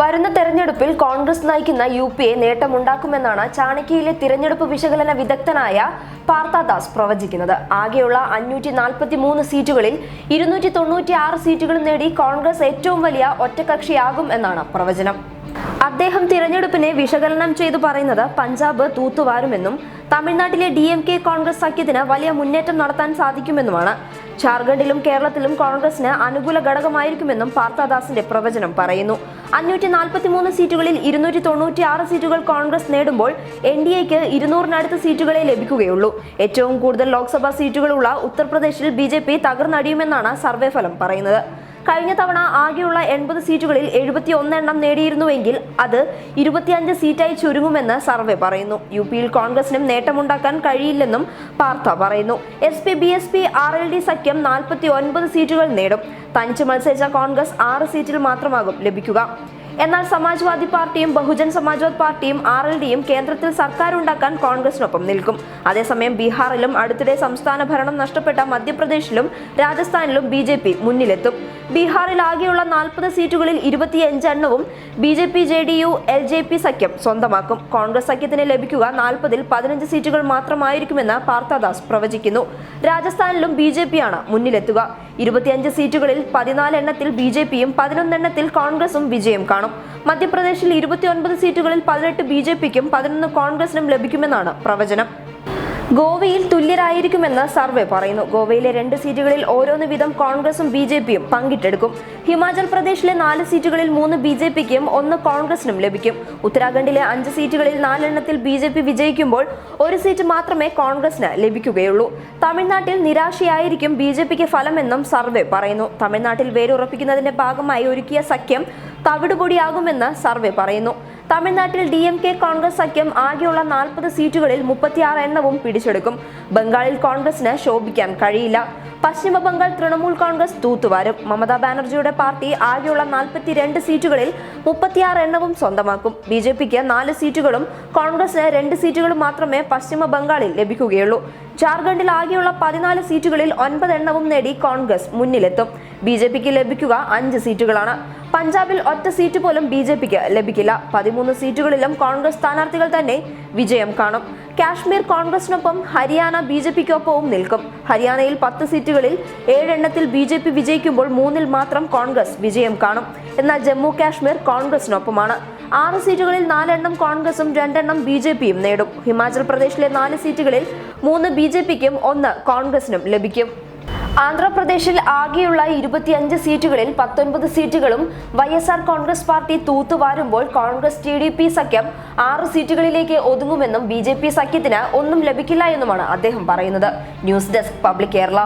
വരുന്ന തെരഞ്ഞെടുപ്പിൽ കോൺഗ്രസ് നയിക്കുന്ന യു പി എ നേട്ടമുണ്ടാക്കുമെന്നാണ് ചാണക്യയിലെ തിരഞ്ഞെടുപ്പ് വിശകലന വിദഗ്ധനായ പാർത്താദാസ് പ്രവചിക്കുന്നത്. ആകെയുള്ള അഞ്ഞൂറ്റി നാൽപ്പത്തി മൂന്ന് സീറ്റുകളിൽ ഇരുന്നൂറ്റി തൊണ്ണൂറ്റി ആറ് സീറ്റുകൾ നേടി കോൺഗ്രസ് ഏറ്റവും വലിയ ഒറ്റകക്ഷിയാകും എന്നാണ് പ്രവചനം. അദ്ദേഹം തിരഞ്ഞെടുപ്പിനെ വിശകലനം ചെയ്തു പറയുന്നത് പഞ്ചാബ് തൂത്തുവാരുമെന്നും തമിഴ്നാട്ടിലെ ഡി എം കെ കോൺഗ്രസ് സഖ്യത്തിന് വലിയ മുന്നേറ്റം നടത്താൻ സാധിക്കുമെന്നുമാണ്. ജാർഖണ്ഡിലും കേരളത്തിലും കോൺഗ്രസിന് അനുകൂല ഘടകമായിരിക്കുമെന്നും പാർത്താദാസിന്റെ പ്രവചനം പറയുന്നു. അഞ്ഞൂറ്റി നാൽപ്പത്തി മൂന്ന് സീറ്റുകളിൽ ഇരുന്നൂറ്റി തൊണ്ണൂറ്റി ആറ് സീറ്റുകൾ കോൺഗ്രസ് നേടുമ്പോൾ എൻ ഡി എക്ക് ഇരുന്നൂറിനടുത്ത് സീറ്റുകളെ ലഭിക്കുകയുള്ളൂ. ഏറ്റവും കൂടുതൽ ലോക്സഭാ സീറ്റുകളുള്ള ഉത്തർപ്രദേശിൽ ബി ജെ പി തകർന്നടിയുമെന്നാണ് സർവേ ഫലം പറയുന്നത്. കഴിഞ്ഞ തവണ ആകെയുള്ള എൺപത് സീറ്റുകളിൽ എഴുപത്തി ഒന്നെണ്ണം നേടിയിരുന്നുവെങ്കിൽ അത് ഇരുപത്തിയഞ്ച് സീറ്റായി ചുരുങ്ങുമെന്ന് സർവേ പറയുന്നു. യു പിയിൽ കോൺഗ്രസിനും നേട്ടമുണ്ടാക്കാൻ കഴിയില്ലെന്നും പാർത്ഥ പറയുന്നു. S P B S P R L D സഖ്യം നാൽപ്പത്തി ഒൻപത് സീറ്റുകൾ നേടും. തനിച്ച് മത്സരിച്ച കോൺഗ്രസ് ആറ് സീറ്റിൽ മാത്രമാകും ലഭിക്കുക. എന്നാൽ സമാജ്വാദി പാർട്ടിയും ബഹുജൻ സമാജ്വാദ് പാർട്ടിയും ആർ എൽ ഡിയും കേന്ദ്രത്തിൽ സർക്കാർ ഉണ്ടാക്കാൻ കോൺഗ്രസിനൊപ്പം നിൽക്കും. അതേസമയം ബീഹാറിലും അടുത്തിടെ സംസ്ഥാന ഭരണം നഷ്ടപ്പെട്ട മധ്യപ്രദേശിലും രാജസ്ഥാനിലും ബി ജെ പി മുന്നിലെത്തും. ബീഹാറിൽ ആകെയുള്ള നാൽപ്പത് സീറ്റുകളിൽ ഇരുപത്തിയഞ്ച് എണ്ണവും B J P J D U L J P സഖ്യം സ്വന്തമാക്കും. കോൺഗ്രസ് സഖ്യത്തിന് ലഭിക്കുക നാൽപ്പതിൽ പതിനഞ്ച് സീറ്റുകൾ മാത്രമായിരിക്കുമെന്ന് പാർത്താദാസ് പ്രവചിക്കുന്നു. രാജസ്ഥാനിലും ബി ജെ പിയാണ് മുന്നിലെത്തുക. ഇരുപത്തിയഞ്ച് സീറ്റുകളിൽ പതിനാല് എണ്ണത്തിൽ ബി ജെ പിയും പതിനൊന്നെണ്ണത്തിൽ കോൺഗ്രസും വിജയം കാണും. മധ്യപ്രദേശിൽ ഇരുപത്തിയൊൻപത് സീറ്റുകളിൽ പതിനെട്ട് ബി ജെ പിക്കും പതിനൊന്ന് കോൺഗ്രസിനും ലഭിക്കുമെന്നാണ് പ്രവചനം. ഗോവയിൽ തുല്യരായിരിക്കുമെന്ന് സർവേ പറയുന്നു. ഗോവയിലെ രണ്ട് സീറ്റുകളിൽ ഓരോന്ന് വീതം കോൺഗ്രസും ബി ജെ പിയും പങ്കിട്ടെടുക്കും. ഹിമാചൽ പ്രദേശിലെ നാല് സീറ്റുകളിൽ മൂന്ന് ബി ജെ പിക്കും ഒന്ന് കോൺഗ്രസിനും ലഭിക്കും. ഉത്തരാഖണ്ഡിലെ അഞ്ച് സീറ്റുകളിൽ നാലെണ്ണത്തിൽ ബി ജെ പി വിജയിക്കുമ്പോൾ ഒരു സീറ്റ് മാത്രമേ കോൺഗ്രസിന് ലഭിക്കുകയുള്ളൂ. തമിഴ്നാട്ടിൽ നിരാശയായിരിക്കും ബി ജെ പിക്ക് ഫലമെന്നും സർവേ പറയുന്നു. തമിഴ്നാട്ടിൽ വേരുറപ്പിക്കുന്നതിന്റെ ഭാഗമായി ഒരുക്കിയ സഖ്യം തവിടുപൊടിയാകുമെന്ന് സർവേ പറയുന്നു. തമിഴ്നാട്ടിൽ ഡി എം കെ കോൺഗ്രസ് സഖ്യം ആകെയുള്ള നാൽപ്പത് സീറ്റുകളിൽ മുപ്പത്തിയാറ് എണ്ണവും പിടിച്ചെടുക്കും. ബംഗാളിൽ കോൺഗ്രസിന് ശോഭിക്കാൻ കഴിയില്ല. പശ്ചിമ ബംഗാൾ തൃണമൂൽ കോൺഗ്രസ് തൂത്തുവാരും. മമതാ ബാനർജിയുടെ പാർട്ടി ആകെയുള്ള നാൽപ്പത്തിരണ്ട് സീറ്റുകളിൽ മുപ്പത്തിയാറ് എണ്ണവും സ്വന്തമാക്കും. ബി ജെ പിക്ക് നാല് സീറ്റുകളും കോൺഗ്രസിന് രണ്ട് സീറ്റുകളും മാത്രമേ പശ്ചിമ ബംഗാളിൽ ലഭിക്കുകയുള്ളൂ. ജാർഖണ്ഡിൽ ആകെയുള്ള പതിനാല് സീറ്റുകളിൽ ഒൻപത് എണ്ണവും നേടി കോൺഗ്രസ് മുന്നിലെത്തും. ബി ജെ പിക്ക് ലഭിക്കുക അഞ്ച് സീറ്റുകളാണ്. പഞ്ചാബിൽ ഒറ്റ സീറ്റ് പോലും ബി ജെ പിക്ക് ലഭിക്കില്ല. പതിമൂന്ന് സീറ്റുകളിലും കോൺഗ്രസ് സ്ഥാനാർത്ഥികൾ തന്നെ വിജയം കാണും. കാശ്മീർ കോൺഗ്രസിനൊപ്പം ഹരിയാന ബി ജെ പിക്കൊപ്പവും നിൽക്കും. ഹരിയാനയിൽ പത്ത് സീറ്റുകളിൽ ഏഴെണ്ണത്തിൽ ബി ജെ പി വിജയിക്കുമ്പോൾ മൂന്നിൽ മാത്രം കോൺഗ്രസ് വിജയം കാണും. എന്നാൽ ജമ്മു കാശ്മീർ കോൺഗ്രസിനൊപ്പമാണ്. ആറ് സീറ്റുകളിൽ നാലെണ്ണം കോൺഗ്രസും രണ്ടെണ്ണം ബി ജെ പിയും നേടും. ഹിമാചൽ പ്രദേശിലെ നാല് സീറ്റുകളിൽ മൂന്ന് ബി ജെ പിക്കും ഒന്ന് കോൺഗ്രസിനും ലഭിക്കും. ആന്ധ്രാപ്രദേശിൽ ആകെയുള്ള ഇരുപത്തിയഞ്ച് സീറ്റുകളിൽ പത്തൊൻപത് സീറ്റുകളും Y S R Congress party തൂത്തുവാരുമ്പോൾ Congress T D P സഖ്യം ആറ് സീറ്റുകളിലേക്ക് ഒതുങ്ങുമെന്നും ബി ജെ പി സഖ്യത്തിന് ഒന്നും ലഭിക്കില്ല എന്നുമാണ് അദ്ദേഹം പറയുന്നത്. News desk public Kerala.